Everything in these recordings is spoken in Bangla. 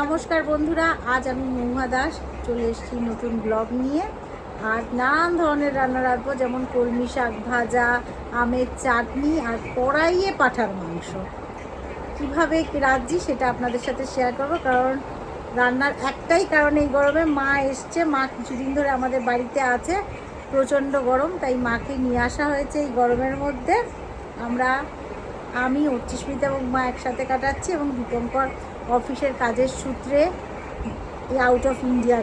নমস্কার বন্ধুরা, আজ আমি মহুয়া দাস চলে এসেছি নতুন ব্লগ নিয়ে। আর নানান ধরনের রান্না রাখব যেমন কলমি শাক ভাজা, আমের চাটনি আর কড়াইয়ে পাঠার মাংস। কীভাবে রাঁধছি সেটা আপনাদের সাথে শেয়ার করব, কারণ রান্নার একটাই কারণ এই গরমে, মা এসছে, মা কিছুদিন ধরে আমাদের বাড়িতে আছে, প্রচণ্ড গরম, তাই মাকে নিয়ে আসা হয়েছে এই গরমের মধ্যে। আমরা আমি, অর্চিস্মিতা এবং মা একসাথে কাটাচ্ছি এবং দীপঙ্কর অফিসের কাজের সূত্রে আউট অফ ইন্ডিয়া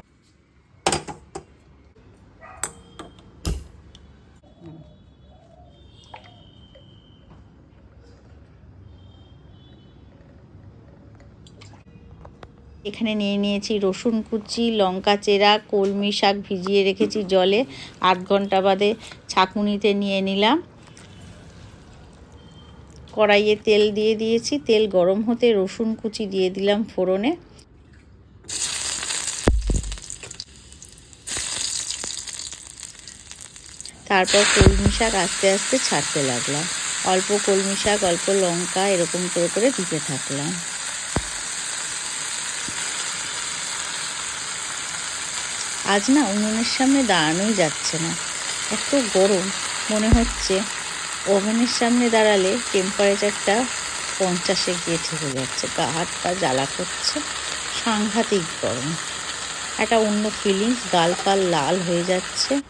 এখানে নিয়ে নিয়েছি রসুন কুচি, লঙ্কা চেরা, কলমি শাক ভিজিয়ে রেখেছি জলে। আধ ঘণ্টা বাদে ছাঁকুনিতে নিয়ে নিলাম। কড়াইয়ে তেল দিয়ে দিয়েছি। তেল গরম হতে রসুন কুচি দিয়ে দিলাম ফোড়নে। তারপর কলমি শাক আস্তে আস্তে ছাড়তে লাগলাম। অল্প কলমি শাক, অল্প লঙ্কা এরকম করে করে দিতে থাকলাম। আজ না উনুনের সামনে দাঁড়ানোই যাচ্ছে না। এত গরম, মনে হচ্ছে ওভেনের সামনে দাঁড়ালে টেম্পারেচারটা পঞ্চাশে গিয়ে ঠেকে যাচ্ছে। গা হাত পা জ্বালা করছে। সাংঘাতিক গরম। একটা অন্য ফিলিংস গাল ফাল লাল হয়ে যাচ্ছে।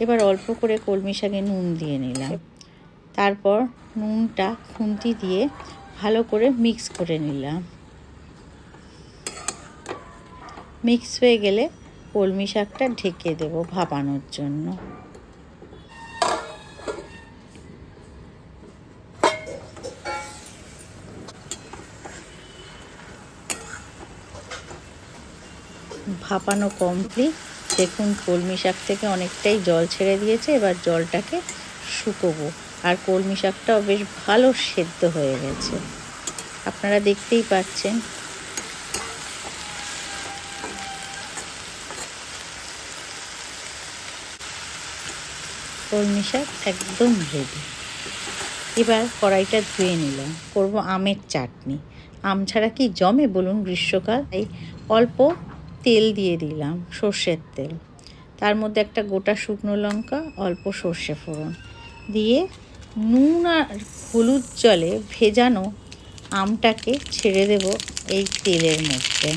এবার অল্প করে কলমি শাকে নুন দিয়ে নিলাম। তারপর নুনটা খুন্তি দিয়ে ভালো করে মিক্স করে নিলাম। মিক্স হয়ে গেলে কলমি শাকটা ঢেকে দেব ভাপানোর জন্য। ভাপানো কমপ্লিট দেখুন, কলমি শাক থেকে অনেকটাই জল ছেড়ে দিয়েছে, এবার জলটাকে শুকোবো। আর কলমি শাকটাও বেশ ভালো সেদ্ধ হয়ে গেছে। আপনারা দেখতেই পাচ্ছেন কলমি শাক একদম রেডি এবার কড়াইটা ধুয়ে নিলাম। করব আমের চাটনি। আম ছাড়া কি জমে বলুন গ্রীষ্মকাল? তাই অল্প তেল দিয়ে দিলাম, সর্ষের তেল। তার মধ্যে একটা গোটা শুকনো লঙ্কা, অল্প সর্ষে ফোড়ন। দিয়ে নুন আর হলুদ জলে ভেজানো আমটাকে ছেড়ে দেব এই তেলের মধ্যে।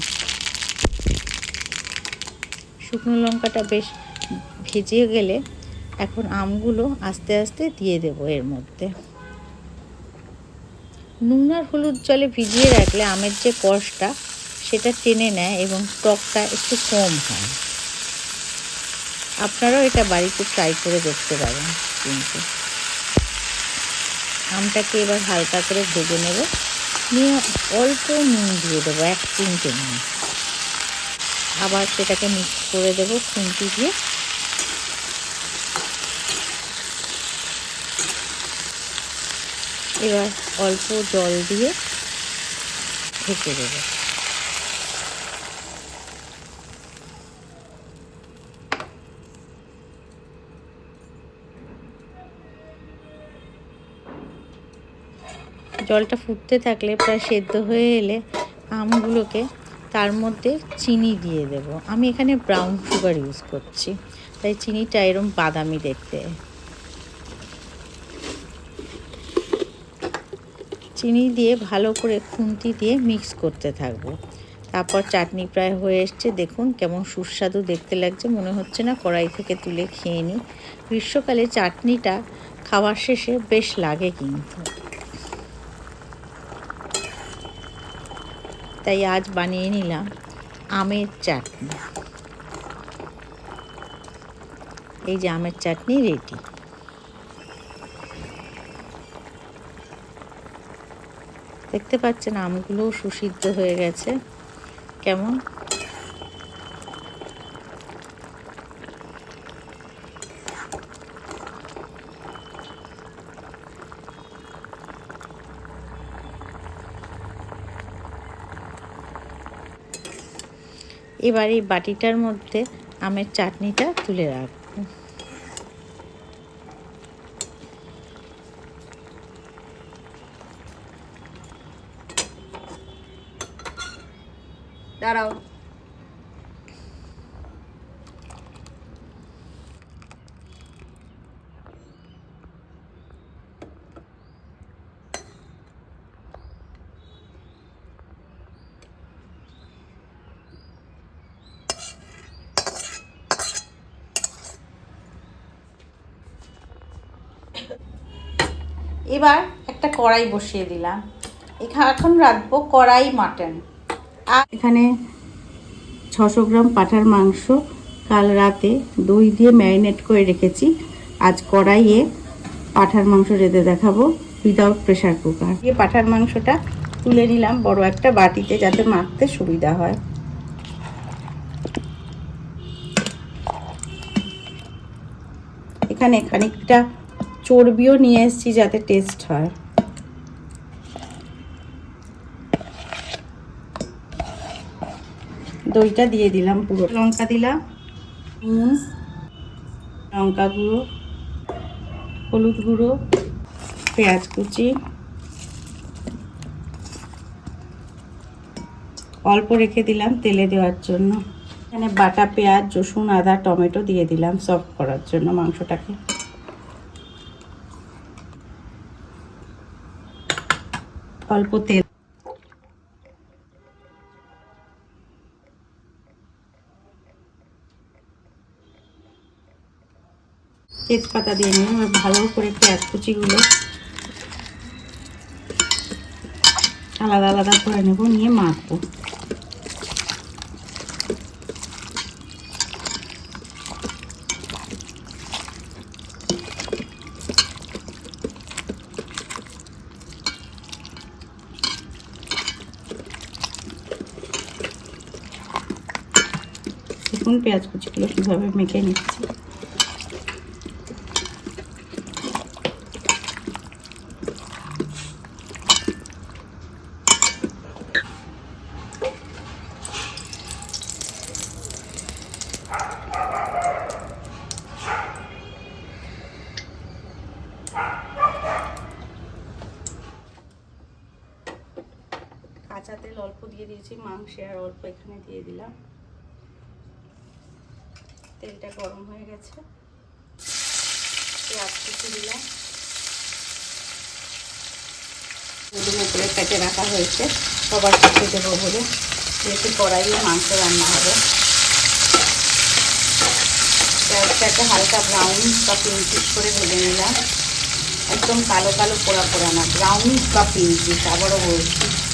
শুকনো লঙ্কাটা বেশ ভেজে গেলে এখন আমগুলো আস্তে আস্তে দিয়ে দেব এর মধ্যে। নুন আর হলুদ জলে ভিজিয়ে রাখলে আমের যে কষটা, সেটা টেনে নেয় এবং টকটা একটু কম হয়। আপনারাও এটা বাড়িতে ট্রাই করে দেখতে পারেন কিন্তু। আমটাকে এবার হালকা করে ভেজে নেব। নিয়ে অল্প নুন দিয়ে দেবো, এক চিমটে নুন। আবার সেটাকে মিক্স করে দেবো খুন্তি দিয়ে। এবার অল্প জল দিয়ে ঢেকে দেবো। জলটা ফুটতে থাকলে প্রায় সেদ্ধ হয়ে এলে আমগুলোকে তার মধ্যে চিনি দিয়ে দেব। আমি এখানে ব্রাউন সুগার ইউজ করছি। তাই চিনিটা এরম বাদামি দেখতে। চিনি দিয়ে ভালো করে খুন্তি দিয়ে মিক্স করতে থাকব। তারপর চাটনি প্রায় হয়ে এসছে। দেখুন কেমন সুস্বাদু দেখতে লাগছে। মনে হচ্ছে না কড়াই থেকে তুলে খেয়ে নিই। গ্রীষ্মকালে চাটনিটা খাওয়ার শেষে বেশ লাগে কিন্তু। তাই আজ বানিয়ে নিলাম আমের চাটনি। এই যে আমের চাটনি রেডি দেখতে পাচ্ছেন আমগুলোও সুসিদ্ধ হয়ে গেছে। কেমন? এবার এই বাটিটার মধ্যে আমের চাটনিটা তুলে রাখব দাঁড়াও। এবার একটা কড়াই বসিয়ে দিলাম। এখানে রাখব কড়াই মাটন। এখানে ছশো গ্রাম পাঠার মাংস কাল রাতে দই দিয়ে ম্যারিনেট করে রেখেছি। আজ কড়াইয়ে পাঠার মাংস রেঁধে দেখাবো উইদাউট প্রেশার কুকার দিয়ে পাঠার মাংসটা তুলে নিলাম বড় একটা বাটিতে যাতে মাখতে সুবিধা হয়। এখানে খানিকটা চর্বিও নিয়ে এসেছি যাতে টেস্ট হয়। দইটা দিয়ে দিলাম পুরো। লঙ্কা দিলাম, নুন, লঙ্কা গুঁড়ো, হলুদ গুঁড়ো, পেঁয়াজ কুচি, অল্প রেখে দিলাম তেলে দেওয়ার জন্য। এখানে বাটা পেঁয়াজ, রসুন, আদা, টমেটো দিয়ে দিলাম সফট করার জন্য মাংসটাকে। অল্প তেল তেজপাতা দিয়ে নিলাম এবার ভালো করে পেঁয়াজ কুচিগুলো আলাদা আলাদা করে নেব, নিয়ে মাখবো। পেঁয়াজ কুচিগুলো কীভাবে মেখে নিচ্ছি। দিয়ে দিয়েছি, মাংসে আর অল্প এখানে দিয়ে দিলাম। তেলটা গরম হয়ে গেছে। পেঁয়াজ কুচি দিলাম। উপরে কেটে রাখা হয়েছে। সবার কাছে দেবো বলে। যেহেতু কড়াইয়ে মাংস রান্না হবে। পেঁয়াজটাকে হালকা ব্রাউন বা পিঙ্কিশ করে ভেজে নিলাম। একদম কালো কালো পোড়া পোড়া না ব্রাউন বা পিঙ্কিশ আবারও বলছি।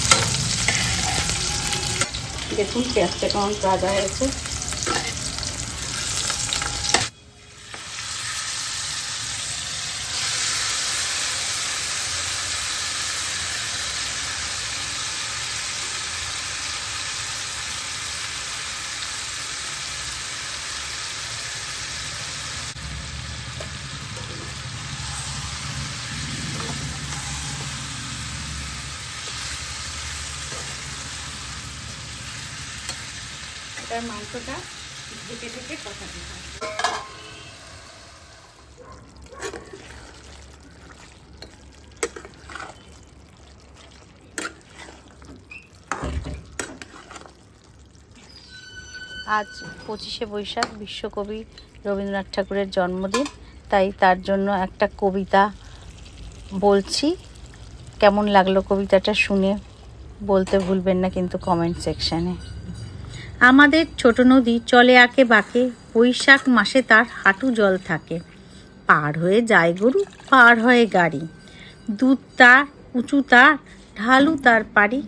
দেখুন পেঁয়াজটা কেমন ভাজা হয়েছে। এটার মাংসটা ঢেকে ঢেকে কষাতে হয় আজ পঁচিশে বৈশাখ বিশ্বকবি রবীন্দ্রনাথ ঠাকুরের জন্মদিন, তাই তার জন্য একটা কবিতা বলছি। কেমন লাগল কবিতাটা শুনে বলতে ভুলবেন না কিন্তু কমেন্ট সেকশানে আমাদের ছোট নদী চলে আঁকে বাঁকে, বৈশাখ মাসে তার হাঁটু জল থাকে। পার হয়ে যায় গরু, পার হয়ে গাড়ি। দুধ তার, উঁচু তার, ঢালু তার পারি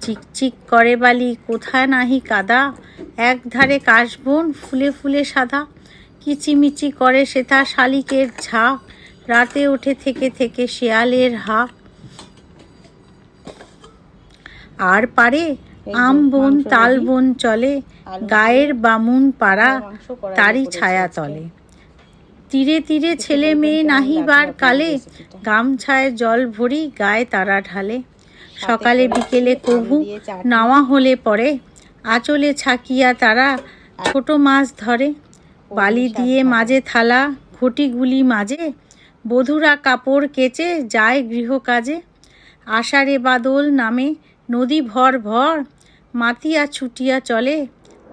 চিকচিক করে বালি, কোথায় নাহি কাদা। এক ধারে কাশবন, ফুলে ফুলে সাদা। কিচিমিচি করে সেথা শালিকের ঝাঁক রাতে ওঠে থেকে থেকে শেয়ালের হাঁক আর পারে আম বন তাল বন চলে গায়ের বামুন পাড়া তারই ছায়া তলে। তীরে তীরে ছেলে মেয়ে নাহিবার কালে গামছায় জল ভরি গায়ে তারা ঢালে। সকালে বিকেলে কভু নাওয়া হলে পরে আঁচলে ছাকিয়া তারা ছোট মাছ ধরে। বালি দিয়ে মাঝে থালা ঘটিগুলি মাঝে। বধুরা কাপড় কেচে যায় গৃহকাজে। আষাঢ়ে বাদল নামে নদী ভর ভর মাতিয়া ছুটিয়া চলে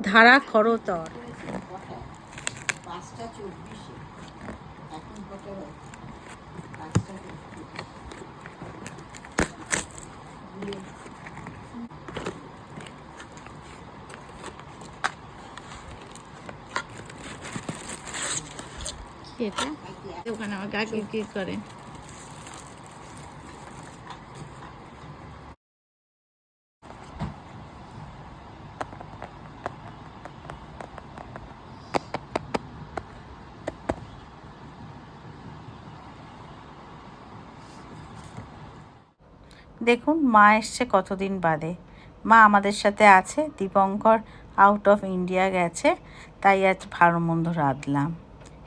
ধারা খরতর। পাঁচটা চব্বিশে। এখন কত হয় পাঁচটা চব্বিশ দিয়ে কি এটা ওখানে আমার গা কি করে দেখুন মা এসছে কতদিন বাদে। মা আমাদের সাথে আছে দীপঙ্কর আউট অফ ইন্ডিয়া গেছে তাই আজ ভালো মন্দ রাঁধলাম।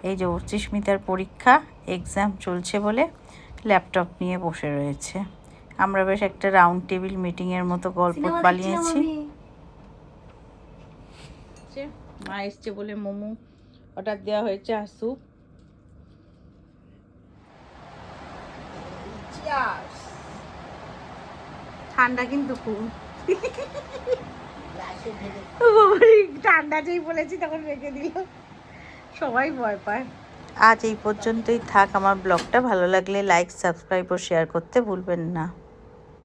এই যে অর্চিস্মিতার পরীক্ষা এক্সাম চলছে বলে ল্যাপটপ নিয়ে বসে রয়েছে। আমরা বেশ একটা রাউন্ড টেবিল মিটিংয়ের মতো গল্প পালিয়েছি। মা এসছে বলে মোমো অর্ডার দেওয়া হয়েছে আর স্যুপ ঠান্ডা কিন্তু খুব। ঠান্ডা যেই বলেছি তখন রেখে দিল। সবাই ভয় পায়। আজ এই পর্যন্তই থাক। আমার ব্লগটা ভালো লাগলে লাইক সাবস্ক্রাইব ও শেয়ার করতে ভুলবেন না।